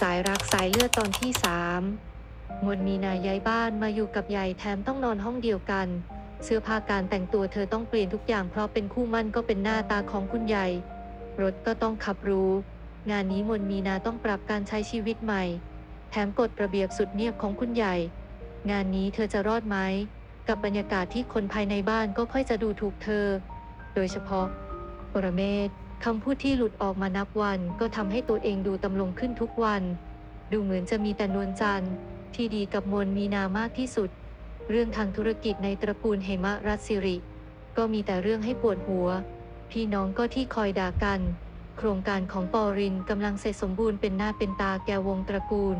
สายรักสายเลือดตอนที่สามมนมีนาย้ายบ้านมาอยู่กับยายแถมต้องนอนห้องเดียวกัน เสื้อผ้าการแต่งตัวเธอต้องเปลี่ยนทุกอย่างเพราะเป็นคู่มั่นก็เป็นหน้าตาของคุณยายรถก็ต้องขับรู้ งานนี้มนมีนาต้องปรับการใช้ชีวิตใหม่ แถมกฎระเบียบสุดเนียบของคุณใหญ่ งานนี้เธอจะรอดไหม กับบรรยากาศที่คนภายในบ้านก็ค่อยจะดูถูกเธอ โดยเฉพาะปรเมศ คำพูดที่หลุดออกมานับวันก็ทำให้ตัวเองดูตำลงขึ้นทุกวัน ดูเหมือนจะมีแต่นวลจันทร์ที่ดีกับมนมีนามากที่สุด เรื่องทางธุรกิจในตระกูลเหมะรัตสิริ ก็มีแต่เรื่องให้ปวดหัว พี่น้องก็ที่คอยด่ากัน โครงการของปอรินกำลังเสร็จสมบูรณ์เป็นหน้าเป็นตาแกวงตระกูล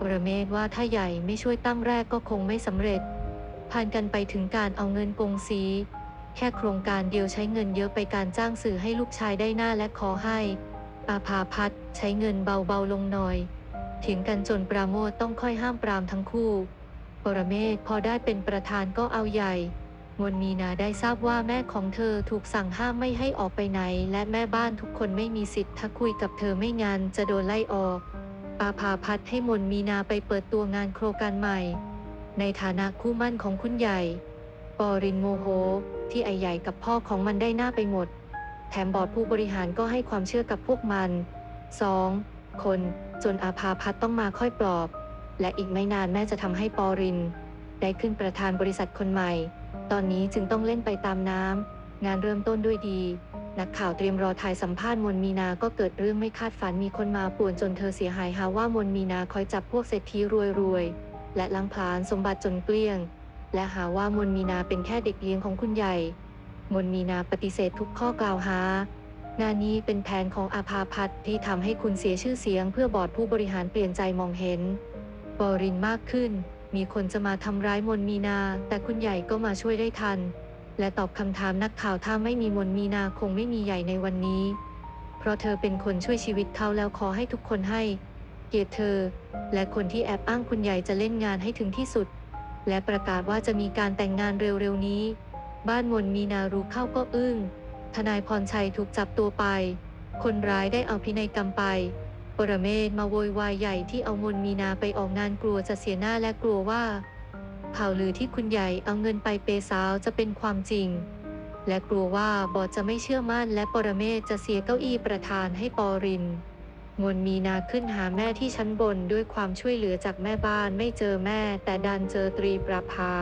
ประเมศว่าถ้าใหญ่ไม่ช่วยตั้งแรกก็คงไม่สำเร็จผ่านกันไปถึงการเอาเงินกงสี แค่โครงการเดียวใช้เงินเยอะไปการจ้างสื่อให้ลูกชายได้หน้าและขอให้อาภาพัฒน์ใช้เงินเบาๆลงหน่อยถียงกันจนปราโมทต้องค่อยห้ามปรามทั้งคู่ ปรเมศพอได้เป็นประธานก็เอาใหญ่มนมีนาได้ทราบว่าแม่ของเธอถูกสั่งห้ามไม่ให้ออกไปไหน และแม่บ้านทุกคนไม่มีสิทธิ์ถ้าคุยกับเธอไม่งานจะโดนไล่ออกปาภาพัฒน์ให้มนมีนาไปเปิดตัวงานโครงการใหม่ ในฐานะคู่มั่นของคุณใหญ่ ปอรินโมโห ที่ไอใหญ่กับพ่อของมันได้หน้าไปหมด แถมบอร์ดผู้บริหารก็ให้ความเชื่อกับพวกมัน 2. คนจนอาภาพัฒต้องมาค่อยปลอบ และอีกไม่นานแม่จะทำให้ปอริน ได้ขึ้นประธานบริษัทคนใหม่ ตอนนี้จึงต้องเล่นไปตามน้ำงานเริ่มต้นด้วยดี นักข่าวเตรียมรอถ่ายสัมภาษณ์มนมีนา ก็เกิดเรื่องไม่คาดฝันมีคนมาป่วนจนเธอเสียหายหาว่ามนมีนาคอยจับพวกเศรษฐีรวยๆและล้างผลาญสมบัติจนเกลี้ยง และหาว่ามนมีนาเป็นแค่เด็กเลี้ยงของคุณใหญ่ มนมีนาปฏิเสธทุกข้อกล่าวหางานนี้เป็นแผนของอาภาพัฒที่ทำให้คุณเสียชื่อเสียง เพื่อบอร์ดผู้บริหารเปลี่ยนใจมองเห็น บอรินมากขึ้น มีคนจะมาทำร้ายมนมีนา แต่คุณใหญ่ก็มาช่วยได้ทัน และตอบคำถามนักข่าวถ้าไม่มีมนมีนาคงไม่มีใหญ่ในวันนี้ เพราะเธอเป็นคนช่วยชีวิตเขาแล้วขอให้ทุกคนให้ เกียรติเธอ และคนที่แอบอ้างคุณใหญ่จะเล่นงานให้ถึงที่สุด และประกาศว่าจะมีการแต่งงานเร็วๆนี้ บ้านมนมีนารู้เข้าก็อึ้ง ทนายพรชัยถูกจับตัวไป คนร้ายได้เอาพินัยกรรมไป ปรเมศมาโวยวายใหญ่ที่เอามนมีนาไปออกงานกลัวจะเสียหน้าและกลัวว่าข่าวลือที่คุณใหญ่เอาเงินไปเปย์สาวจะเป็นความจริง และกลัวว่าบอดจะไม่เชื่อมั่นและปรเมศจะเสียเก้าอี้ประธานให้ปอริน มนมีนาขึ้นหาแม่ที่ชั้นบนด้วยความช่วยเหลือจากแม่บ้านไม่เจอแม่ แต่ดันเจอตรีประภา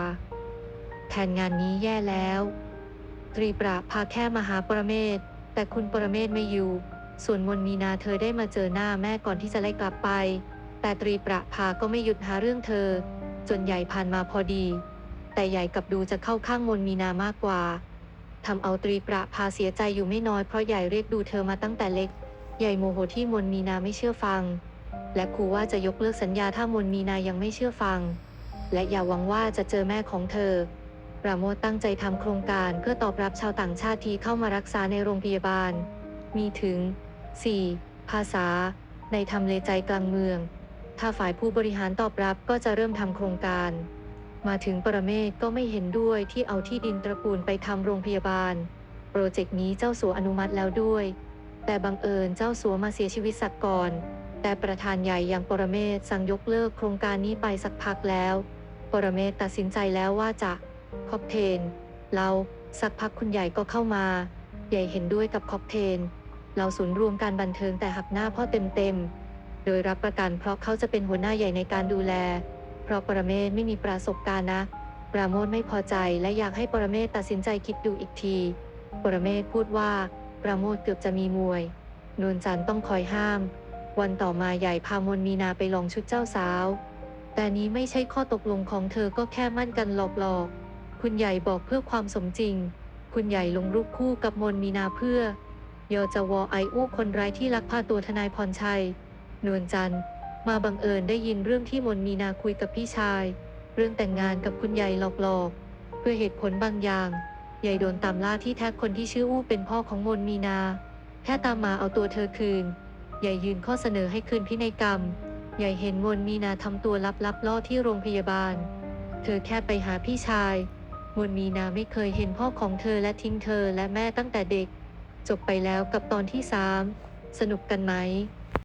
แทนงานนี้แย่แล้ว ตรีประพาแค่มาหาปรเมศแต่คุณปรเมศไม่อยู่ ส่วนมนมีนาเธอได้มาเจอหน้าแม่ก่อนที่จะไล่กลับไป แต่ตรีประพาก็ไม่หยุดหาเรื่องเธอ จนใหญ่ผ่านมาพอดี แต่ใหญ่กลับดูจะเข้าข้างมนมีนามากกว่าทำเอาตรีประพาเสียใจอยู่ไม่น้อยเพราะใหญ่เรียกดูเธอมาตั้งแต่เล็ก ใหญ่โมโหที่มนมีนาไม่เชื่อฟัง และขู่ว่าจะยกเลิกสัญญาถ้ามนมีนายังไม่เชื่อฟัง และอย่าหวังว่าจะเจอแม่ของเธอปราโมตั้งใจทำโครงการเพื่อตอบรับชาวต่างชาติที่เข้ามารักษาในโรงพยาบาล มีถึง 4. ภาษา ในทำเลใจกลางเมือง ถ้าฝ่ายผู้บริหารตอบรับก็จะเริ่มทำโครงการ มาถึงปรเมศก็ไม่เห็นด้วยที่เอาที่ดินตระกูลไปทำโรงพยาบาล โปรเจกต์นี้เจ้าสัวอนุมัติแล้วด้วย แต่บังเอิญเจ้าสัวมาเสียชีวิตสักก่อน แต่ประธานใหญ่อย่างปรเมศสั่งยกเลิกโครงการนี้ไปสักพักแล้ว ปรเมศตัดสินใจแล้วว่าจะค็อกเทลเราสักพักคุณใหญ่ก็เข้ามา ใหญ่เห็นด้วยกับค็อกเทลเราศูนย์รวมการบันเทิงแต่หักหน้าพ่อเต็มๆ โดยรับประกันเพราะเขาจะเป็นหัวหน้าใหญ่ในการดูแล เพราะปรเมศไม่มีประสบการณ์นะ ปราโมทไม่พอใจและอยากให้ปรเมศตัดสินใจคิดดูอีกที ปรเมศพูดว่า ปราโมทเกือบจะมีมวย นวลจันทร์ต้องคอยห้าม วันต่อมาใหญ่พามนมีนาไปลองชุดเจ้าสาว แต่นี้ไม่ใช่ข้อตกลงของเธอก็แค่มั่นกันหลอกๆ คุณใหญ่บอกเพื่อความสมจริง คุณใหญ่ลงรูปคู่กับมนมีนาเพื่อยอจะวอไออู้คนร้ายที่ลักพาตัวทนายพรชัย นวลจันทร์มาบังเอิญได้ยินเรื่องที่มนมีนาคุยกับพี่ชาย เรื่องแต่งงานกับคุณใหญ่หลอกๆ เพื่อเหตุผลบางอย่าง ใหญ่โดนตามล่าที่แท้คนที่ชื่ออู้เป็นพ่อของมนมีนา แค่ตามมาเอาตัวเธอคืนใหญ่ยืนข้อเสนอให้คืนพินัยกรรมใหญ่เห็นมนมีนาทำตัวลับๆล่อที่โรงพยาบาล เธอแค่ไปหาพี่ชายมนมีนาไม่เคยเห็นพ่อของเธอและทิ้งเธอและแม่ตั้งแต่เด็ก จบไปแล้วกับตอนที่สามสนุกกันไหม